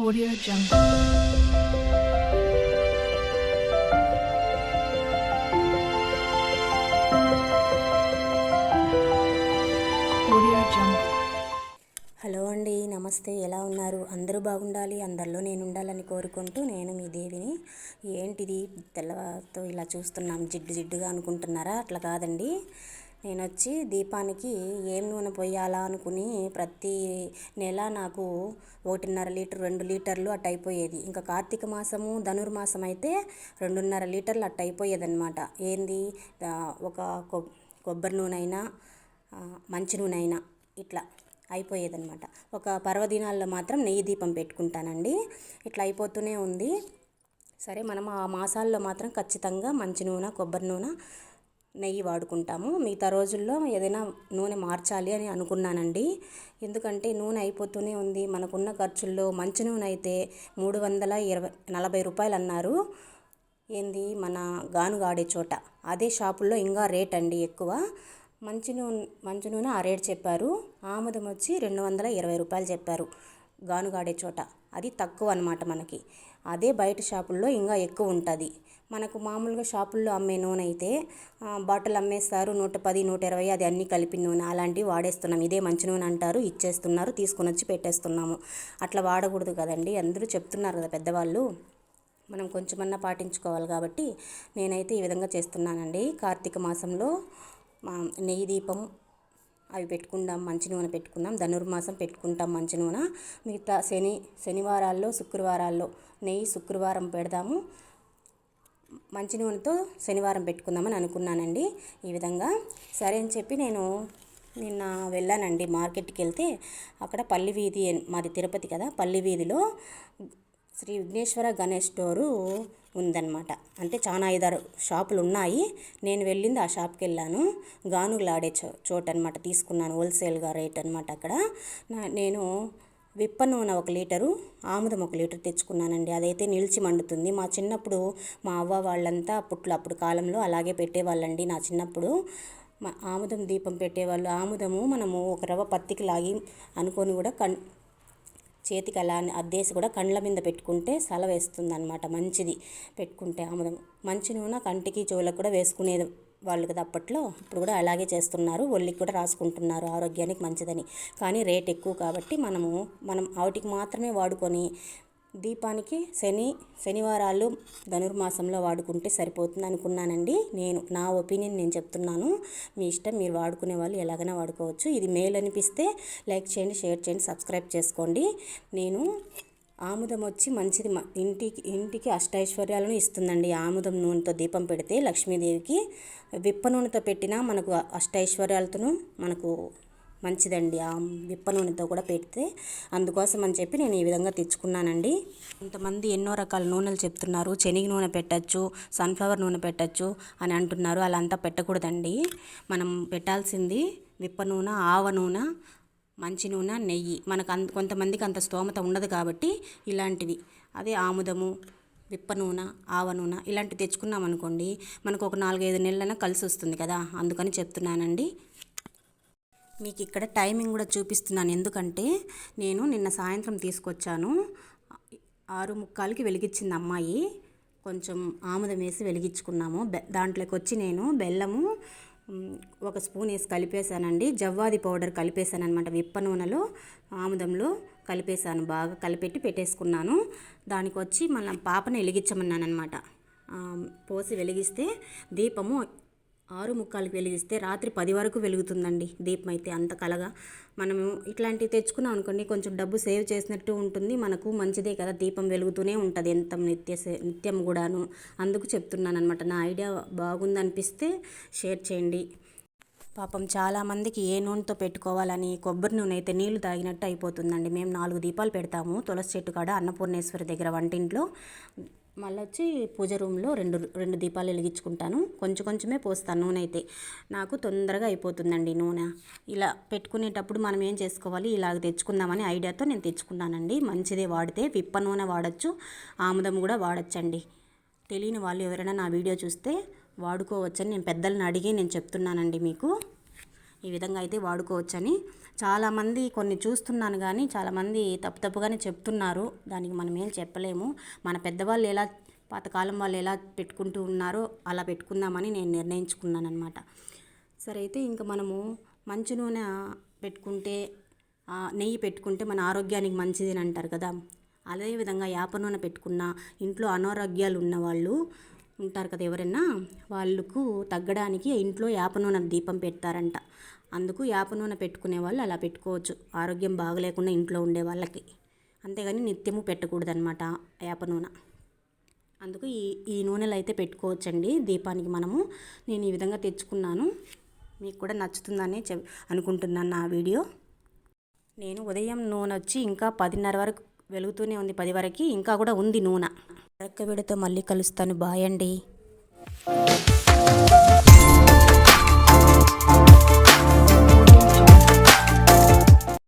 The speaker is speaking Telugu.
Audio Jungle. Audio Jungle. Hello అండి నమస్తే. ఎలా ఉన్నారు? అందరూ బాగుండాలి. అందరిలో నేను ఉండాలని కోరుకుంటూ నేను మీ దేవిని. ఏంటిది? తెల్లతో ఇలా చూస్తున్నాం. జిడ్డు జిడ్డుగా అనుకుంటున్నారా? అట్లా కాదండి. నేను వచ్చి దీపానికి ఏం నూనె పోయాలా అనుకుని ప్రతి నెల నాకు ఒకటిన్నర లీటర్ రెండు లీటర్లు అట్ట అయిపోయేది. ఇంకా కార్తీక మాసము ధనుర్మాసం అయితే రెండున్నర లీటర్లు అట్ట అయిపోయేది అనమాట ఏంది ఒక కొబ్బరి నూనె అయినా మంచి నూనె అయినా ఇట్లా అయిపోయేదన్నమాట. ఒక పర్వదినాల్లో మాత్రం నెయ్యి దీపం పెట్టుకుంటానండి. ఇట్లా అయిపోతూనే ఉంది. సరే మనం ఆ మాసాల్లో మాత్రం ఖచ్చితంగా మంచి నూనె కొబ్బరి నూనె నెయ్యి వాడుకుంటాము. మిగతా రోజుల్లో ఏదైనా నూనె మార్చాలి అని అనుకున్నానండి. ఎందుకంటే నూనె అయిపోతూనే ఉంది. మనకున్న ఖర్చుల్లో మంచి నూనె అయితే మూడు వందల ఇరవై నలభై రూపాయలు అన్నారు ఏంది? మన గానుగాడే చోట. అదే షాపుల్లో ఇంకా రేట్ అండి ఎక్కువ. మంచి నూనె మంచి నూనె ఆ రేట్ చెప్పారు. ఆముదం వచ్చి రెండు వందల ఇరవై రూపాయలు చెప్పారు గానుగాడే చోట. అది తక్కువ అనమాట మనకి. అదే బయట షాపుల్లో ఇంకా ఎక్కువ ఉంటుంది. మనకు మామూలుగా షాపుల్లో అమ్మే నూనె అయితే బాటిల్ అమ్మేస్తారు నూట పది నూట ఇరవై అది అన్నీ కలిపి నూనె. అలాంటివి వాడేస్తున్నాం. ఇదే మంచి నూనె అంటారు ఇచ్చేస్తున్నారు తీసుకొని వచ్చి పెట్టేస్తున్నాము. అట్లా వాడకూడదు కదండి. అందరూ చెప్తున్నారు కదా పెద్దవాళ్ళు మనం కొంచెమన్నా పాటించుకోవాలి కాబట్టి నేనైతే ఈ విధంగా చేస్తున్నానండి. కార్తీక మాసంలో మా నెయ్యి దీపం అవి పెట్టుకుందాం మంచి నూనె పెట్టుకుందాం. ధనుర్మాసం పెట్టుకుంటాం మంచి నూనె. మిగతా శని శనివారాల్లో శుక్రవారాల్లో నెయ్యి శుక్రవారం పెడదాము. మంచి నూనెతో శనివారం పెట్టుకుందామని అనుకున్నానండి. ఈ విధంగా సరే అని చెప్పి నేను నిన్న వెళ్ళానండి మార్కెట్కి వెళ్తే. అక్కడ పల్లి వీధి మాది తిరుపతి కదా పల్లి వీధిలో శ్రీ విఘ్నేశ్వర గణేష్ స్టోరు ఉందన్నమాట. అంటే చాలా ఐదారు షాపులు ఉన్నాయి నేను వెళ్ళింది ఆ షాప్కి వెళ్ళాను గానుగులాడే చో చోట అనమాట తీసుకున్నాను. హోల్సేల్గా రేట్ అనమాట అక్కడ. నా- నేను విప్ప నూనె ఒక లీటరు ఆముదం ఒక లీటర్ తెచ్చుకున్నానండి. అదైతే నిలిచి మండుతుంది. మా చిన్నప్పుడు మా అవ్వ వాళ్ళంతా అప్పట్లో అప్పుడు కాలంలో అలాగే పెట్టేవాళ్ళండి నా చిన్నప్పుడు. మా ఆముదం దీపం పెట్టేవాళ్ళు. ఆముదము మనము ఒక రవ్వ పత్తికి లాగి అనుకొని కూడా కన్ చేతికి అలా అద్దేసి కూడా కండ్ల మీద పెట్టుకుంటే సల వేస్తుంది అనమాట మంచిది పెట్టుకుంటే ఆముదం. మంచి నూనె కంటికి చెవులకు కూడా వేసుకునేది వాళ్ళు కదా అప్పట్లో. ఇప్పుడు కూడా అలాగే చేస్తున్నారు. ఒళ్ళికి కూడా రాసుకుంటున్నారు ఆరోగ్యానికి మంచిదని. కానీ రేట్ ఎక్కువ కాబట్టి మనము మనం వాటికి మాత్రమే వాడుకొని దీపానికి శని శనివారాలు ధనుర్మాసంలో వాడుకుంటే సరిపోతుంది అనుకున్నానండి. నేను నా ఒపీనియన్ నేను చెప్తున్నాను. మీ ఇష్టం మీరు వాడుకునే వాళ్ళు ఎలాగైనా వాడుకోవచ్చు. ఇది మేలు అనిపిస్తే లైక్ చేయండి షేర్ చేయండి సబ్స్క్రైబ్ చేసుకోండి. నేను ఆముదం వచ్చి మంచిది ఇంటికి ఇంటికి అష్టైశ్వర్యాలను ఇస్తుందండి. ఆముదం నూనెతో దీపం పెడితే లక్ష్మీదేవికి విప్ప నూనెతో పెట్టినా మనకు అష్టైశ్వర్యాలతోనూ మనకు మంచిదండి ఆ విప్ప నూనెతో కూడా పెడితే అందుకోసం అని చెప్పి నేను ఈ విధంగా తెచ్చుకున్నానండి. కొంతమంది ఎన్నో రకాల నూనెలు చెప్తున్నారు. శనగ నూనె పెట్టచ్చు సన్ఫ్లవర్ నూనె పెట్టచ్చు అని అంటున్నారు. అలా అంతా పెట్టకూడదండి. మనం పెట్టాల్సింది విప్ప నూనె ఆవ నూనె మంచి నూనె నెయ్యి. మనకు అంత కొంతమందికి అంత స్తోమత ఉండదు కాబట్టి ఇలాంటివి అదే ఆముదము విప్ప నూనె ఆవ నూనె ఇలాంటివి తెచ్చుకున్నాం అనుకోండి మనకు ఒక నాలుగైదు నెలలైనా కలిసి వస్తుంది కదా అందుకని చెప్తున్నానండి. మీకు ఇక్కడ టైమింగ్ కూడా చూపిస్తున్నాను. ఎందుకంటే నేను నిన్న సాయంత్రం తీసుకొచ్చాను. ఆరు ముక్కాలకి వెలిగించింది అమ్మాయి. కొంచెం ఆముదం వేసి వెలిగించుకున్నాము. దాంట్లోకి వచ్చి నేను బెల్లము ఒక స్పూన్ వేసి కలిపేశానండి. జవ్వాది పౌడర్ కలిపేశాను అనమాట విప్ప నూనెలో ఆముదంలో కలిపేశాను. బాగా కలిపెట్టి పెట్టేసుకున్నాను. దానికి వచ్చి మన పాపను వెలిగించమన్నాను అనమాట పోసి వెలిగిస్తే దీపము ఆరు ముక్కాలకి వెలిగిస్తే రాత్రి పది వరకు వెలుగుతుందండి. దీపం అయితే అంత కలగా. మనము ఇట్లాంటివి తెచ్చుకున్నాం అనుకోండి కొంచెం డబ్బు సేవ్ చేసినట్టు ఉంటుంది. మనకు మంచిదే కదా దీపం వెలుగుతూనే ఉంటుంది. ఎంత నిత్య నిత్యం కూడాను అందుకు చెప్తున్నాను అనమాట నా ఐడియా బాగుందనిపిస్తే షేర్ చేయండి. పాపం చాలామందికి ఏ నూనెతో పెట్టుకోవాలని కొబ్బరి నూనె అయితే నీళ్ళు తాగినట్టు అయిపోతుందండి. మేము నాలుగు దీపాలు పెడతాము. తులసి చెట్టు కాడ అన్నపూర్ణేశ్వరి దగ్గర వంటింట్లో. మళ్ళీ వచ్చి పూజ రూమ్లో రెండు రెండు దీపాలు వెలిగించుకుంటాను. కొంచెం కొంచెమే పోస్తాను నూనె అయితే. నాకు తొందరగా అయిపోతుందండి నూనె. ఇలా పెట్టుకునేటప్పుడు మనం ఏం చేసుకోవాలి? ఇలాగ తెచ్చుకుందామని ఐడియాతో నేను తెచ్చుకున్నానండి. మంచిదే వాడితే విప్ప నూనె వాడచ్చు ఆముదం కూడా వాడచ్చండి. తెలియని వాళ్ళు ఎవరైనా నా వీడియో చూస్తే వాడుకోవచ్చని నేను పెద్దలను అడిగి నేను చెప్తున్నానండి మీకు. ఈ విధంగా అయితే వాడుకోవచ్చని చాలామంది కొన్ని చూస్తున్నాను కానీ చాలామంది తప్పు తప్పుగానే చెప్తున్నారు. దానికి మనం ఏం చెప్పలేము. మన పెద్దవాళ్ళు ఎలా పాతకాలం వాళ్ళు ఎలా పెట్టుకుంటూ ఉన్నారో అలా పెట్టుకుందామని నేను నిర్ణయించుకున్నాను అనమాట సరే అయితే ఇంకా మనము మంచి నూనె పెట్టుకుంటే నెయ్యి పెట్టుకుంటే మన ఆరోగ్యానికి మంచిది అని అంటారు కదా అదేవిధంగా యాప నూనె పెట్టుకున్న ఇంట్లో అనారోగ్యాలు ఉన్నవాళ్ళు ఉంటారు కదా ఎవరైనా వాళ్ళకు తగ్గడానికి ఇంట్లో యాప నూనె దీపం పెడతారంట. అందుకు యాప నూనె పెట్టుకునే వాళ్ళు అలా పెట్టుకోవచ్చు. ఆరోగ్యం బాగలేకుండా ఇంట్లో ఉండే వాళ్ళకి. అంతేగాని నిత్యము పెట్టకూడదనమాట యాప నూనె. అందుకు ఈ ఈ నూనెలు అయితే పెట్టుకోవచ్చండి. దీపానికి మనము నేను ఈ విధంగా తెచ్చుకున్నాను. మీకు కూడా నచ్చుతుందనే చె అనుకుంటున్నాను నా వీడియో. నేను ఉదయం నూనె వచ్చి ఇంకా పదిన్నర వరకు వెలుగుతూనే ఉంది. పది వరకు ఇంకా కూడా ఉంది నూనె. మరొక్క వీడియోతో మళ్ళీ కలుస్తాను. బాయ్ అండి.